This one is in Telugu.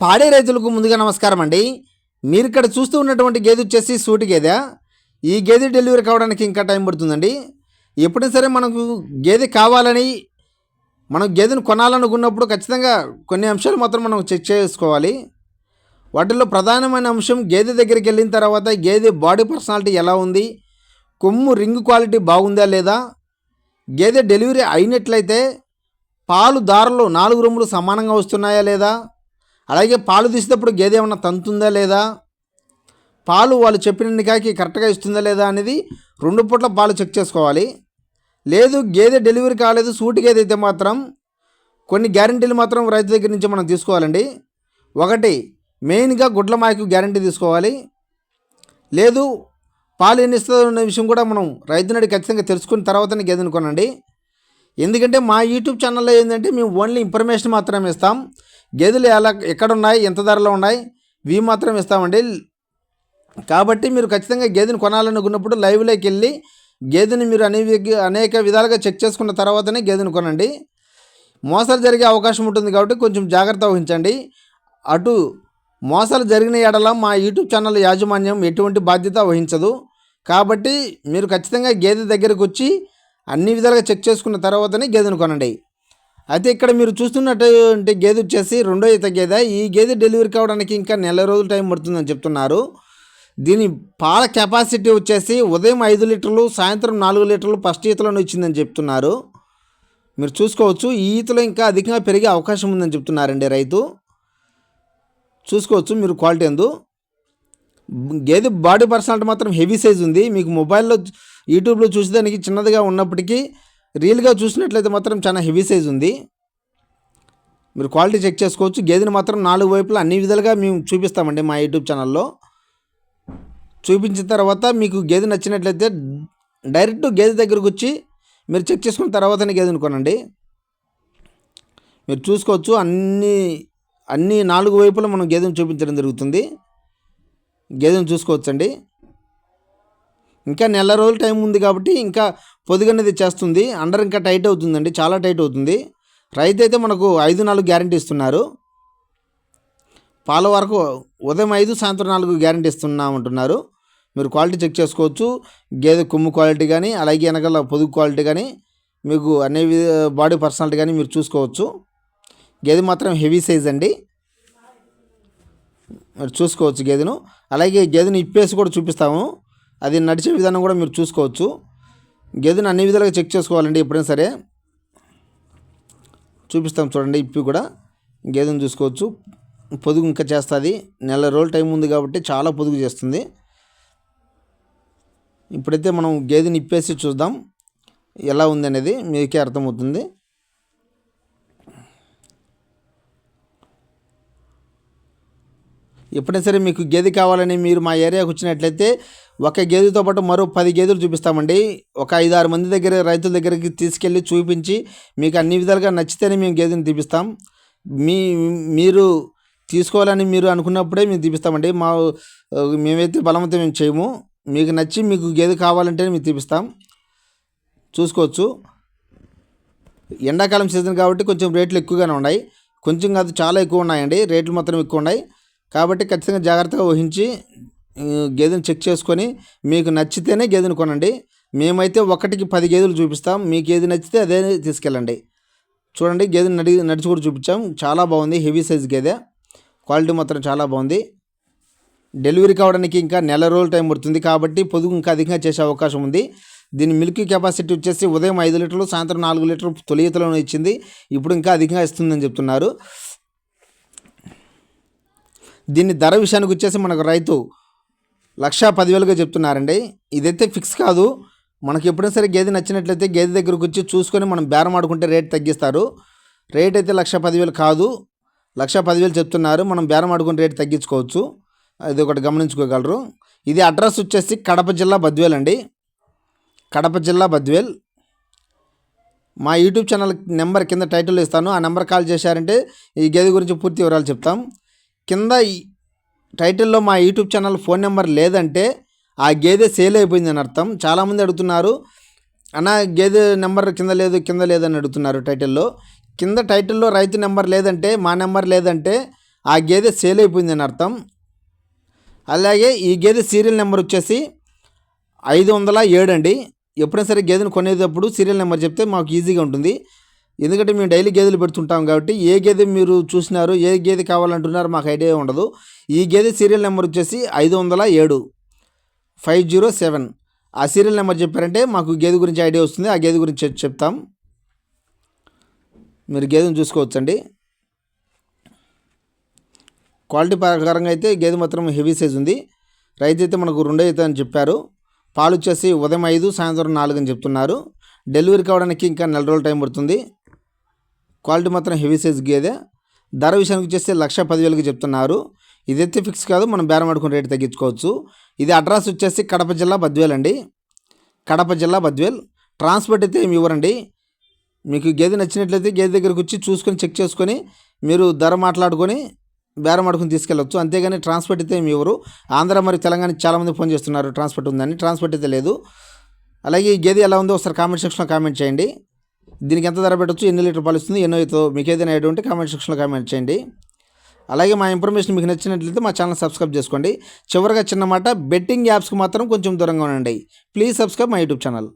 పాడే రైతులకు ముందుగా నమస్కారం అండి. మీరు ఇక్కడ చూస్తూ ఉన్నటువంటి గేదె వచ్చేసి సూటి గేదె. ఈ గేదె డెలివరీ కావడానికి ఇంకా టైం పడుతుందండి. ఎప్పుడైనా సరే మనకు గేదె కావాలని మనం గేదెను కొనాలనుకున్నప్పుడు ఖచ్చితంగా కొన్ని అంశాలు మాత్రం మనం చెక్ చేసుకోవాలి. వాటిల్లో ప్రధానమైన అంశం గేదె దగ్గరికి వెళ్ళిన తర్వాత గేదె బాడీ పర్సనాలిటీ ఎలా ఉంది? కొమ్ము రింగ్ క్వాలిటీ బాగుందా లేదా? గేదె డెలివరీ అయినట్లయితే పాలు దారలు నాలుగు రూములు సమానంగా వస్తున్నాయా లేదా? అలాగే పాలు తీసేటప్పుడు గేదె ఏమన్నా తంతుందా లేదా? పాలు వాళ్ళు చెప్పిన కాకి కరెక్ట్గా ఇస్తుందా లేదా అనేది రెండు పూట్ల పాలు చెక్ చేసుకోవాలి. లేదు గేదె డెలివరీ కాలేదు సూటి గేదె అయితే మాత్రం కొన్ని గ్యారంటీలు మాత్రం రైతు దగ్గర నుంచి మనం తీసుకోవాలండి. ఒకటి మెయిన్గా గుడ్ల మాయకు గ్యారంటీ తీసుకోవాలి. లేదు పాలు ఎన్ని ఇస్తుందో అనే విషయం కూడా మనం రైతునడి ఖచ్చితంగా తెలుసుకున్న తర్వాతనే గేదెను కొనండి. ఎందుకంటే మా యూట్యూబ్ ఛానల్లో ఏంటంటే మేము ఓన్లీ ఇన్ఫర్మేషన్ మాత్రమే ఇస్తాం. గేదెలు ఎలా ఎక్కడ ఉన్నాయి ఎంత ధరలో ఉన్నాయి ఇవి మాత్రం ఇస్తామండి. కాబట్టి మీరు ఖచ్చితంగా గేదెని కొనాలనుకున్నప్పుడు లైవ్లోకి వెళ్ళి గేదెని మీరు అనేక అనేక విధాలుగా చెక్ చేసుకున్న తర్వాతనే గేదెని కొనండి. మోసాలు జరిగే అవకాశం ఉంటుంది కాబట్టి కొంచెం జాగ్రత్త వహించండి. అటు మోసాలు జరిగిన ఎడల మా యూట్యూబ్ ఛానల్ యాజమాన్యం ఎటువంటి బాధ్యత వహించదు. కాబట్టి మీరు ఖచ్చితంగా గేదె దగ్గరకు వచ్చి అన్ని విధాలుగా చెక్ చేసుకున్న తర్వాతనే గేదెను కొనండి. అయితే ఇక్కడ మీరు చూస్తున్నటువంటి గేదె వచ్చేసి రెండో ఈత గేదె. ఈ గేదె డెలివరీ కావడానికి ఇంకా నెల రోజులు టైం పడుతుందని చెప్తున్నారు. దీని పాల కెపాసిటీ వచ్చేసి ఉదయం ఐదు లీటర్లు సాయంత్రం నాలుగు లీటర్లు ఫస్ట్ ఈతలోనే వచ్చిందని చెప్తున్నారు. మీరు చూసుకోవచ్చు ఈ ఈతలో ఇంకా అధికంగా పెరిగే అవకాశం ఉందని చెప్తున్నారండి రైతు. చూసుకోవచ్చు మీరు క్వాలిటీ ఎందు. గేదె బాడీ పర్సనాలిటీ మాత్రం హెవీ సైజ్ ఉంది. మీకు మొబైల్లో యూట్యూబ్లో చూసేదానికి చిన్నదిగా ఉన్నప్పటికీ రియల్గా చూసినట్లయితే మాత్రం చాలా హెవీ సైజ్ ఉంది. మీరు క్వాలిటీ చెక్ చేసుకోవచ్చు. గేదెని మాత్రం నాలుగు వైపులా అన్ని విధాలుగా మేము చూపిస్తామండి మా యూట్యూబ్ ఛానల్లో. చూపించిన తర్వాత మీకు గేదె నచ్చినట్లయితే డైరెక్ట్ గేదె దగ్గరకు వచ్చి మీరు చెక్ చేసుకున్న తర్వాతనే గేదెని కొనండి. మీరు చూసుకోవచ్చు. అన్ని అన్ని నాలుగు వైపులా మనం గేదెను చూపించడం జరుగుతుంది. గేదెను చూసుకోవచ్చండి. ఇంకా నెల రోజులు టైం ఉంది కాబట్టి ఇంకా పొదుగనేది చేస్తుంది. అండర్ ఇంకా టైట్ అవుతుందండి. చాలా టైట్ అవుతుంది. రైతు అయితే మనకు ఐదు నాలుగు గ్యారంటీ ఇస్తున్నారు. పాల వరకు ఉదయం ఐదు సాయంత్రం నాలుగు గ్యారంటీ ఇస్తున్నామంటున్నారు మీరు క్వాలిటీ చెక్ చేసుకోవచ్చు. గేదె కొమ్ము క్వాలిటీ కానీ అలాగే వెనకాల పొదుగు క్వాలిటీ కానీ మీకు అనే బాడీ పర్సనాలిటీ కానీ మీరు చూసుకోవచ్చు. గేదె మాత్రం హెవీ సైజ్ అండి. మీరు చూసుకోవచ్చు గేదెను. అలాగే గేదెను ఇప్పేసి కూడా చూపిస్తాము. అది నడిచే విధానం కూడా మీరు చూసుకోవచ్చు. గేదెను అన్ని విధాలుగా చెక్ చేసుకోవాలండి ఎప్పుడైనా సరే. చూపిస్తాం చూడండి ఇప్పి కూడా. గేదెను చూసుకోవచ్చు. పొదుగు ఇంకా చేస్తుంది. నెల రోజుల టైం ఉంది కాబట్టి చాలా పొదుగు చేస్తుంది. ఇప్పుడైతే మనం గేదెని ఇప్పేసి చూద్దాం. ఎలా ఉంది అనేది మీకే అర్థమవుతుంది. ఎప్పుడైనా సరే మీకు గేదె కావాలని మీరు మా ఏరియాకు వచ్చినట్లయితే ఒక గేదెతో పాటు మరో పది గేదెలు చూపిస్తామండి. ఒక ఐదు ఆరు మంది దగ్గర రైతుల దగ్గరికి తీసుకెళ్ళి చూపించి మీకు అన్ని విధాలుగా నచ్చితేనే మేము గేదెని తీపిస్తాం. మీ మీరు తీసుకోవాలని మీరు అనుకున్నప్పుడే మేము తీపిస్తామండి. మా మేమైతే బలవంతం మేము చేయము. మీకు నచ్చి మీకు గేదె కావాలంటే మేము తీపిస్తాం. చూసుకోవచ్చు. ఎండాకాలం సీజన్ కాబట్టి కొంచెం రేట్లు ఎక్కువగానే ఉన్నాయి. కొంచెం కాదు చాలా ఎక్కువ ఉన్నాయండి. రేట్లు మాత్రం ఎక్కువ ఉన్నాయి. కాబట్టి ఖచ్చితంగా జాగ్రత్తగా వహించి గేదెను చెక్ చేసుకొని మీకు నచ్చితేనే గేదెను కొనండి. మేమైతే ఒకటికి పది గేదెలు చూపిస్తాం. మీకు ఏది నచ్చితే అదే తీసుకెళ్ళండి. చూడండి గేదెను నడి నడిచి కూడా చూపించాం. చాలా బాగుంది. హెవీ సైజ్ గేదె. క్వాలిటీ మాత్రం చాలా బాగుంది. డెలివరీ కావడానికి ఇంకా నెల రోజులు టైం పడుతుంది కాబట్టి పొదుగు ఇంకా అధికంగా చేసే అవకాశం ఉంది. దీని మిల్క్ కెపాసిటీ వచ్చేసి ఉదయం ఐదు లీటర్లు సాయంత్రం నాలుగు లీటర్లు తొలియతలోనే ఇచ్చింది. ఇప్పుడు ఇంకా అధికంగా ఇస్తుందని చెప్తున్నారు. దీన్ని ధర విషయానికి వచ్చేసి మనకు రైతు లక్షా పదివేలుగా చెప్తున్నారండి. ఇదైతే ఫిక్స్ కాదు. మనకి ఎప్పుడైనా సరే గేదె నచ్చినట్లయితే గేదె దగ్గరకు వచ్చి చూసుకొని మనం బేరం ఆడుకుంటే రేట్ తగ్గిస్తారు. రేట్ అయితే లక్ష పదివేలు కాదు. లక్ష పదివేలు చెప్తున్నారు. మనం బేరం ఆడుకుని రేట్ తగ్గించుకోవచ్చు. అది ఒకటి గమనించుకోగలరు. ఇది అడ్రస్ వచ్చేసి కడప జిల్లా బద్వేల్ అండి. కడప జిల్లా బద్వేల్. మా యూట్యూబ్ ఛానల్ నెంబర్ కింద టైటిల్ ఇస్తాను. ఆ నెంబర్ కాల్ చేశారంటే ఈ గేదె గురించి పూర్తి వివరాలు చెప్తాం. కింద ఈ టైటిల్లో మా యూట్యూబ్ ఛానల్ ఫోన్ నెంబర్ లేదంటే ఆ గేదె సేల్ అయిపోయిందని అర్థం. చాలామంది అడుగుతున్నారు అన్న గేదె నెంబర్ కింద లేదు కింద లేదని అడుగుతున్నారు టైటిల్లో. కింద టైటిల్లో రైతు నెంబర్ లేదంటే మా నెంబర్ లేదంటే ఆ గేదె సేల్ అయిపోయిందని అర్థం. అలాగే ఈ గేదె సీరియల్ నెంబర్ వచ్చేసి ఐదు వందల ఏడు అండి. ఎప్పుడైనా సరే గేదెను కొనేటప్పుడు సీరియల్ నెంబర్ చెప్తే మాకు ఈజీగా ఉంటుంది. ఎందుకంటే మేము డైలీ గేదెలు పెడుతుంటాం కాబట్టి ఏ గేదె మీరు చూసినారు ఏ గేదె కావాలంటున్నారు మాకు ఐడియా ఉండదు. ఈ గేదె సీరియల్ నెంబర్ వచ్చేసి ఐదు వందల ఏడు ఫైవ్ జీరో సెవెన్. ఆ సీరియల్ నెంబర్ చెప్పారంటే మాకు గేదె గురించి ఐడియా వస్తుంది. ఆ గేదె గురించి చెప్తాం. మీరు గేదెను చూసుకోవచ్చండి. క్వాలిటీ ప్రకారంగా అయితే గేదె మాత్రం హెవీ సైజ్ ఉంది. రైతు అయితే మనకు రెండో అయితే అని చెప్పారు. పాలు వచ్చేసి ఉదయం ఐదు సాయంత్రం నాలుగు అని చెప్తున్నారు. డెలివరీ కావడానికి ఇంకా నెల రోజులు టైం పడుతుంది. క్వాలిటీ మాత్రం హెవీ సైజ్ గేదె ధర విషయానికి వచ్చేసి లక్ష పదివేలకు చెప్తున్నారు. ఇదైతే ఫిక్స్ కాదు మనం బేరం ఆడుకుని రేటు తగ్గించుకోవచ్చు. ఇది అడ్రస్ వచ్చేసి కడప జిల్లా బద్వేల్ అండి. కడప జిల్లా బద్వేల్. ట్రాన్స్పోర్ట్ అయితే ఏమి ఇవ్వరండి. మీకు గేదె నచ్చినట్లయితే గేదె దగ్గరకు వచ్చి చూసుకొని చెక్ చేసుకొని మీరు ధర మాట్లాడుకొని బేరం ఆడుకుని తీసుకెళ్ళొచ్చు. అంతేగాని ట్రాన్స్పోర్ట్ అయితే ఏమి ఇవ్వరు. ఆంధ్ర మరియు తెలంగాణ చాలామంది ఫోన్ చేస్తున్నారు ట్రాన్స్పోర్ట్ ఉందని. ట్రాన్స్పోర్ట్ అయితే లేదు. అలాగే ఈ గేదె ఎలా ఉందో ఒకసారి కామెంట్ సెక్షన్లో కామెంట్ చేయండి. దీనికి ఎంత ధర పెట్టచ్చు? ఎన్ని లీటర్ పాలు ఇస్తుంది? ఎన్నో అవుతుందో మీకు ఏదైనా ఐడియా ఉంటే కామెంట్ సెక్షన్లో కామెంట్ చేయండి. అలాగే మా ఇన్ఫర్మేషన్ మీకు నచ్చినట్లయితే మా ఛానల్ సబ్స్క్రైబ్ చేసుకోండి. చివరిగా చిన్నమాట బెట్టింగ్ యాప్స్కి మాత్రం కొంచెం దూరంగా ఉండండి. ప్లీజ్ సబ్స్క్రైబ్ మా యూట్యూబ్ ఛానల్.